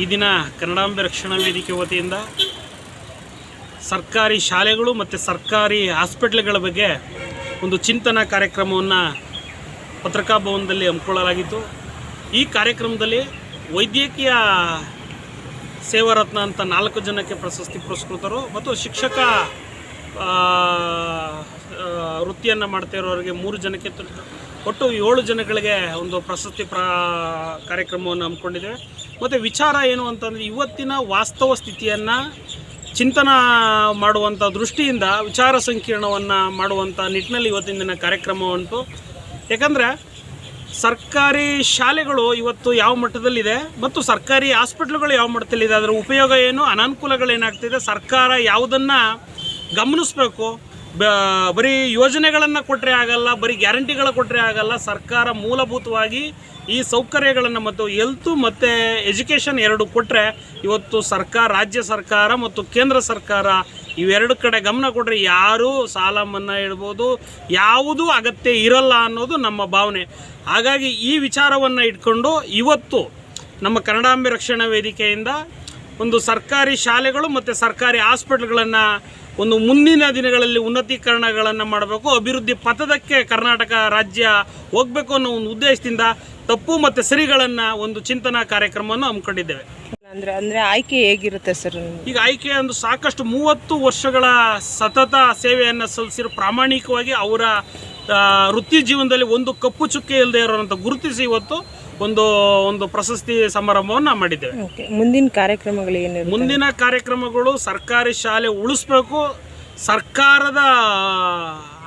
ಈ ದಿನ ಕನ್ನಡಾಂಬೆ ರಕ್ಷಣಾ ವೇದಿಕೆ ವತಿಯಿಂದ ಸರ್ಕಾರಿ ಶಾಲೆಗಳು ಮತ್ತು ಸರ್ಕಾರಿ ಹಾಸ್ಪಿಟ್ಲ್ಗಳ ಬಗ್ಗೆ ಒಂದು ಚಿಂತನಾ ಕಾರ್ಯಕ್ರಮವನ್ನು ಪತ್ರಿಕಾ ಭವನದಲ್ಲಿ ಹಮ್ಮಿಕೊಳ್ಳಲಾಗಿತ್ತು. ಈ ಕಾರ್ಯಕ್ರಮದಲ್ಲಿ ವೈದ್ಯಕೀಯ ಸೇವಾರತ್ನ ಅಂತ ನಾಲ್ಕು ಜನಕ್ಕೆ ಪ್ರಶಸ್ತಿ ಪುರಸ್ಕೃತರು ಮತ್ತು ಶಿಕ್ಷಕ ವೃತ್ತಿಯನ್ನು ಮಾಡ್ತಾ ಇರೋರಿಗೆ ಮೂರು ಜನಕ್ಕೆ ಒಟ್ಟು ಏಳು ಜನಗಳಿಗೆ ಒಂದು ಪ್ರಶಸ್ತಿ ಪ್ರಾ, ಕಾರ್ಯಕ್ರಮವನ್ನು ಹಮ್ಮಿಕೊಂಡಿದ್ದೇವೆ. ಮತ್ತು ವಿಚಾರ ಏನು ಅಂತಂದರೆ ಇವತ್ತಿನ ವಾಸ್ತವ ಸ್ಥಿತಿಯನ್ನು ಚಿಂತನ ಮಾಡುವಂಥ ದೃಷ್ಟಿಯಿಂದ ವಿಚಾರ ಸಂಕೀರ್ಣವನ್ನು ಮಾಡುವಂಥ ನಿಟ್ಟಿನಲ್ಲಿ ಇವತ್ತಿನ ದಿನ ಕಾರ್ಯಕ್ರಮ ಉಂಟು. ಯಾಕಂದರೆ ಸರ್ಕಾರಿ ಶಾಲೆಗಳು ಇವತ್ತು ಯಾವ ಮಟ್ಟದಲ್ಲಿದೆ ಮತ್ತು ಸರ್ಕಾರಿ ಹಾಸ್ಪಿಟ್ಲ್ಗಳು ಯಾವ ಮಟ್ಟದಲ್ಲಿದೆ, ಅದರ ಉಪಯೋಗ ಏನು, ಅನಾನುಕೂಲಗಳೇನಾಗ್ತಿದೆ, ಸರ್ಕಾರ ಯಾವುದನ್ನು ಗಮನಿಸಬೇಕು. ಬರೀ ಯೋಜನೆಗಳನ್ನು ಕೊಟ್ಟರೆ ಆಗಲ್ಲ, ಬರೀ ಗ್ಯಾರಂಟಿಗಳು ಕೊಟ್ಟರೆ ಆಗಲ್ಲ, ಸರ್ಕಾರ ಮೂಲಭೂತವಾಗಿ ಈ ಸೌಕರ್ಯಗಳನ್ನು ಮತ್ತು ಎಲ್ತು ಮತ್ತು ಎಜುಕೇಷನ್ ಎರಡು ಕೊಟ್ಟರೆ ಇವತ್ತು ಸರ್ಕಾರ, ರಾಜ್ಯ ಸರ್ಕಾರ ಮತ್ತು ಕೇಂದ್ರ ಸರ್ಕಾರ ಇವೆರಡು ಕಡೆ ಗಮನ ಕೊಟ್ಟರೆ ಯಾರೂ ಸಾಲ ಮನ್ನಾ ಇಡ್ಬೋದು ಯಾವುದೂ ಅಗತ್ಯ ಇರಲ್ಲ ಅನ್ನೋದು ನಮ್ಮ ಭಾವನೆ. ಹಾಗಾಗಿ ಈ ವಿಚಾರವನ್ನು ಇಟ್ಕೊಂಡು ಇವತ್ತು ನಮ್ಮ ಕನ್ನಡಾಂಬೆ ರಕ್ಷಣಾ ವೇದಿಕೆಯಿಂದ ಒಂದು ಸರ್ಕಾರಿ ಶಾಲೆಗಳು ಮತ್ತು ಸರ್ಕಾರಿ ಹಾಸ್ಪಿಟ್ಲ್ಗಳನ್ನು ಒಂದು ಮುಂದಿನ ದಿನಗಳಲ್ಲಿ ಉನ್ನತೀಕರಣಗಳನ್ನು ಮಾಡಬೇಕು ಅಭಿವೃದ್ಧಿ ಪಥದಕ್ಕೆ ಕರ್ನಾಟಕ ರಾಜ್ಯ ಹೋಗಬೇಕು ಅನ್ನೋ ಒಂದು ಉದ್ದೇಶದಿಂದ ತಪ್ಪು ಮತ್ತು ಸರಿಗಳನ್ನು ಒಂದು ಚಿಂತನಾ ಕಾರ್ಯಕ್ರಮವನ್ನು ಹಮ್ಮಿಕೊಂಡಿದ್ದೇವೆ. ಅಂದರೆ ಅಂದರೆ ಆಯ್ಕೆ ಹೇಗಿರುತ್ತೆ ಸರ್? ಈಗ ಆಯ್ಕೆ ಒಂದು ಸಾಕಷ್ಟು ಮೂವತ್ತು ವರ್ಷಗಳ ಸತತ ಸೇವೆಯನ್ನು ಸಲ್ಲಿಸಿರೋ ಪ್ರಾಮಾಣಿಕವಾಗಿ ಅವರ ವೃತ್ತಿ ಜೀವನದಲ್ಲಿ ಒಂದು ಕಪ್ಪು ಚುಕ್ಕೆ ಇಲ್ಲದೆ ಇರೋರಂಥ ಗುರುತಿಸಿ ಇವತ್ತು ಒಂದು ಒಂದು ಪ್ರಶಸ್ತಿ ಸಮಾರಂಭವನ್ನು ಮಾಡಿದ್ದೇವೆ. ಓಕೆ ಮುಂದಿನ ಕಾರ್ಯಕ್ರಮಗಳು ಏನು ಮುಂದಿನ ಕಾರ್ಯಕ್ರಮಗಳು ಸರ್ಕಾರಿ ಶಾಲೆ ಉಳಿಸ್ಬೇಕು. ಸರ್ಕಾರದ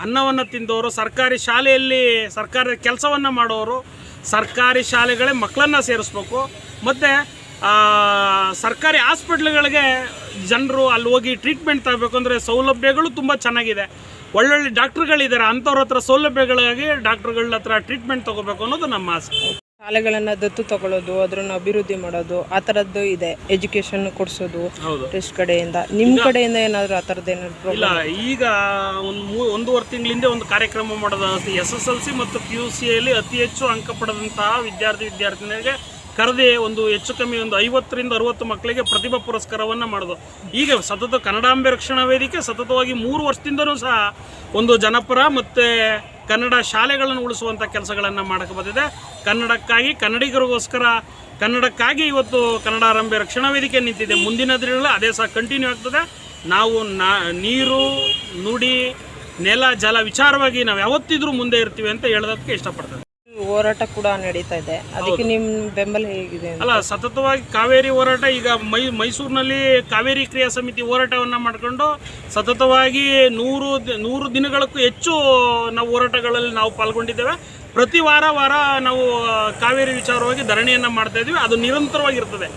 ಅನ್ನವನ್ನು ತಿಂದವರು ಸರ್ಕಾರಿ ಶಾಲೆಯಲ್ಲಿ ಸರ್ಕಾರದ ಕೆಲಸವನ್ನು ಮಾಡೋರು ಸರ್ಕಾರಿ ಶಾಲೆಗಳೇ ಮಕ್ಕಳನ್ನು ಸೇರಿಸ್ಬೇಕು. ಮತ್ತು ಸರ್ಕಾರಿ ಹಾಸ್ಪಿಟ್ಲ್ಗಳಿಗೆ ಜನರು ಅಲ್ಲಿ ಹೋಗಿ ಟ್ರೀಟ್ಮೆಂಟ್ ತಗೋಬೇಕು ಅಂದರೆ ಸೌಲಭ್ಯಗಳು ತುಂಬ ಚೆನ್ನಾಗಿದೆ. ಒಳ್ಳೊಳ್ಳೆ ಡಾಕ್ಟ್ರುಗಳಿದ್ದಾರೆ ಅಂಥವ್ರ ಹತ್ರ ಸೌಲಭ್ಯಗಳಾಗಿ ಡಾಕ್ಟ್ರುಗಳ ಹತ್ರ ಟ್ರೀಟ್ಮೆಂಟ್ ತೊಗೋಬೇಕು ಅನ್ನೋದು ನಮ್ಮ ಆಸೆ. ಶಾಲೆಗಳನ್ನ ದತ್ತು ತಗೊಳ್ಳೋದು ಅದ್ರನ್ನ ಅಭಿವೃದ್ಧಿ ಮಾಡೋದು ಆ ಥರದ್ದು ಇದೆ. ಎಜುಕೇಶನ್ ಕೊಡಿಸೋದು ಹೌದು. ಟೆಸ್ಟ್ ಕಡೆಯಿಂದ. ನಿಮ್ಮ ಕಡೆಯಿಂದ ಏನಾದರೂ ಆ ಥರದ್ದು ಏನಾದ್ರು ಇಲ್ಲ ಈಗ ಒಂದು ಮೂ ಒಂದೂವರೆ ತಿಂಗಳಿಂದ ಒಂದು ಕಾರ್ಯಕ್ರಮ ಮಾಡೋದು ಎಸ್ ಎಸ್ ಎಲ್ ಸಿ ಮತ್ತು ಪಿ ಯು ಸಿಯಲ್ಲಿ ಅತಿ ಹೆಚ್ಚು ಅಂಕ ಪಡೆದಂತಹ ವಿದ್ಯಾರ್ಥಿ ವಿದ್ಯಾರ್ಥಿನಿಯರಿಗೆ ಕರೆದೇ ಒಂದು ಹೆಚ್ಚು ಕಮ್ಮಿ ಒಂದು ಐವತ್ತರಿಂದ ಅರವತ್ತು ಮಕ್ಕಳಿಗೆ ಪ್ರತಿಭಾ ಪುರಸ್ಕಾರವನ್ನು ಮಾಡೋದು. ಈಗ ಸತತ ಕನ್ನಡಾಂಬೆ ರಕ್ಷಣಾ ವೇದಿಕೆ ಸತತವಾಗಿ ಮೂರು ವರ್ಷದಿಂದನೂ ಸಹ ಒಂದು ಜನಪರ ಮತ್ತು ಕನ್ನಡ ಶಾಲೆಗಳನ್ನು ಉಳಿಸುವಂಥ ಕೆಲಸಗಳನ್ನು ಮಾಡಕ್ಕೆ ಬಂದಿದೆ. ಕನ್ನಡಕ್ಕಾಗಿ ಕನ್ನಡಿಗರಿಗೋಸ್ಕರ, ಕನ್ನಡಕ್ಕಾಗಿ ಇವತ್ತು ಕನ್ನಡ ಕನ್ನಡಾರಂಭೆ ರಕ್ಷಣಾ ವೇದಿಕೆ ನಿಂತಿದೆ. ಮುಂದಿನ ದಿನಗಳಲ್ಲಿ ಅದೇ ಸಹ ಕಂಟಿನ್ಯೂ ಆಗ್ತದೆ. ನಾವು ನೀರು, ನುಡಿ, ನೆಲ, ಜಲ ವಿಚಾರವಾಗಿ ನಾವು ಯಾವತ್ತಿದ್ರೂ ಮುಂದೆ ಇರ್ತೀವಿ ಅಂತ ಹೇಳೋದಕ್ಕೆ ಇಷ್ಟಪಡ್ತೇನೆ. ಹೋರಾಟ ಕೂಡ ನಡೀತಾ ಇದೆ. ಅದಕ್ಕೆ ನಿಮ್ಮ ಬೆಂಬಲ ಹೇಗಿದೆ ಅಲ್ಲ ಸತತವಾಗಿ ಕಾವೇರಿ ಹೋರಾಟ ಈಗ ಮೈ ಮೈಸೂರಿನಲ್ಲಿ ಕಾವೇರಿ ಕ್ರಿಯಾ ಸಮಿತಿ ಹೋರಾಟವನ್ನ ಮಾಡಿಕೊಂಡು ಸತತವಾಗಿ ನೂರು ನೂರು ದಿನಗಳಕ್ಕೂ ಹೆಚ್ಚು ನಾವು ಹೋರಾಟಗಳಲ್ಲಿ ನಾವು ಪಾಲ್ಗೊಂಡಿದ್ದೇವೆ. ಪ್ರತಿ ವಾರ ವಾರ ನಾವು ಕಾವೇರಿ ವಿಚಾರವಾಗಿ ಧರಣಿಯನ್ನ ಮಾಡ್ತಾ ಇದ್ದೀವಿ. ಅದು ನಿರಂತರವಾಗಿರ್ತದೆ.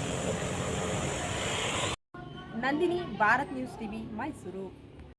Nandini Bharat news TV Mysuru.